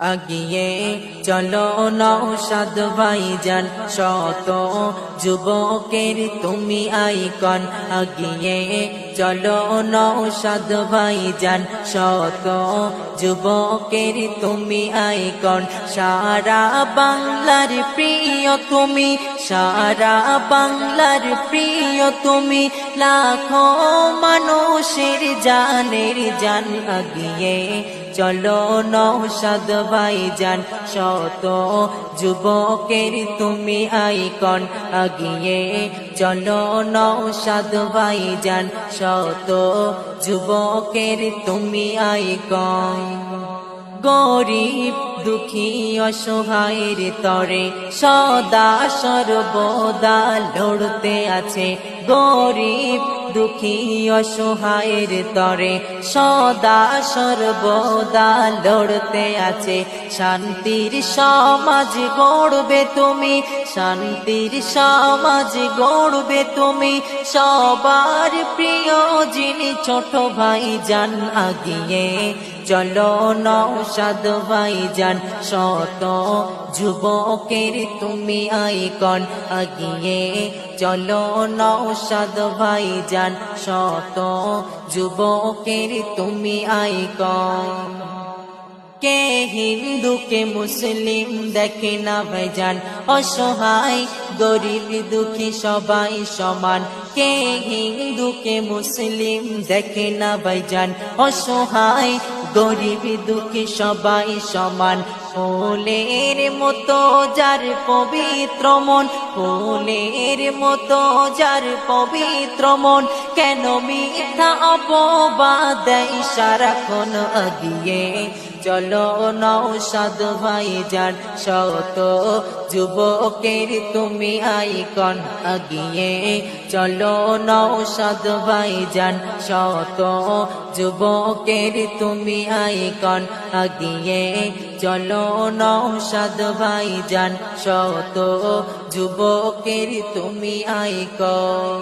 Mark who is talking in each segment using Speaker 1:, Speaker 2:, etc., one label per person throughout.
Speaker 1: আগিয়ে চলো নৌসাদ ভাইজান, শত যুবকের তুমি আইকন। আগিয়ে চলো নৌসাদ ভাইজান, শত যুবকের তুমি আইকন। সারা বাংলার প্রিয় তুমি, সারা বাংলার প্রিয় তুমি, লাখো মানুষের জানের জান। আগিয়ে চলো নৌসাদ ভাইজান, শত যুবকের তুমি আইকন। আগিয়ে চলো নৌসাদ ভাইজান, শত যুবকের তুমি আইকন। গরিব, দুঃখী, অসহায়ের তরে সদা সর্বদা লড়তে আছে। গরিব, দুঃখী, অসহায়ের তরে সদা সর্বদা লড়তে আছে। শান্তির সমাজ গড়বে তুমি, শান্তির সমাজ গড়বে তুমি। সবার প্রিয় যিনি ছোট ভাই যান আগিয়ে চলো নৌসাদ ভাই যান শত যুবকের তুমি আইকন, আগিয়ে চলো নৌসাদ ভাই যান শত যুবকের তুমি আইকন। কে হিন্দুকে মুসলিম, দেখে না ভাইজান, অসহায়, গরিব, দুঃখী, সবাই সমান। কে হিন্দুকে মুসলিম দেখে না ভাইজান? অসহায়, গরিব দুঃখী সবাই সমান। ফুলের মতো যার পবিত্র মন ফুলের মতো যার পবিত্র মন, কেন মিথ্যা অপবাদ সারাক্ষণ আগিয়ে? চলো নৌসাদ ভাই যান শত যুবকের, তুমি আইকন আগিয়ে। চলো নৌসাদ ভাই যান শত যুবকের, তুমি আইকন আগিয়ে। চলো নৌসাদ ভাই যান শত যুবকের তুমি আইকন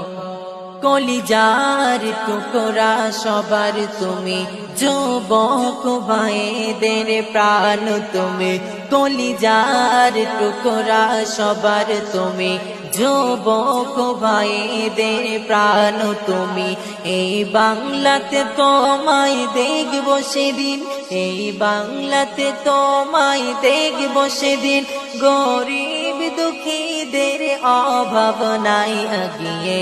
Speaker 1: কলিজার টুকরা সবার তুমি। যুবক ভাইদের প্রাণ তুমি। কলিজার টুকরা সবার তুমি। যুবক ভাইদের প্রাণ তুমি। এই বাংলাতে তোমায় দেখব সেদিন। এই বাংলাতে তোমায় দেখব সেদিন। গরিব দুঃখীদের অভাব নাই আগিয়ে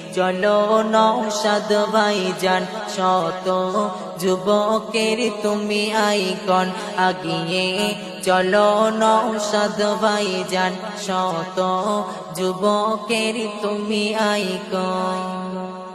Speaker 1: চলো নৌসাদ ভাই যান শত যুবকের তুমি আইকন আগিয়ে। চলো নৌসাদ ভাই যান শত যুবকের তুমি আইকন।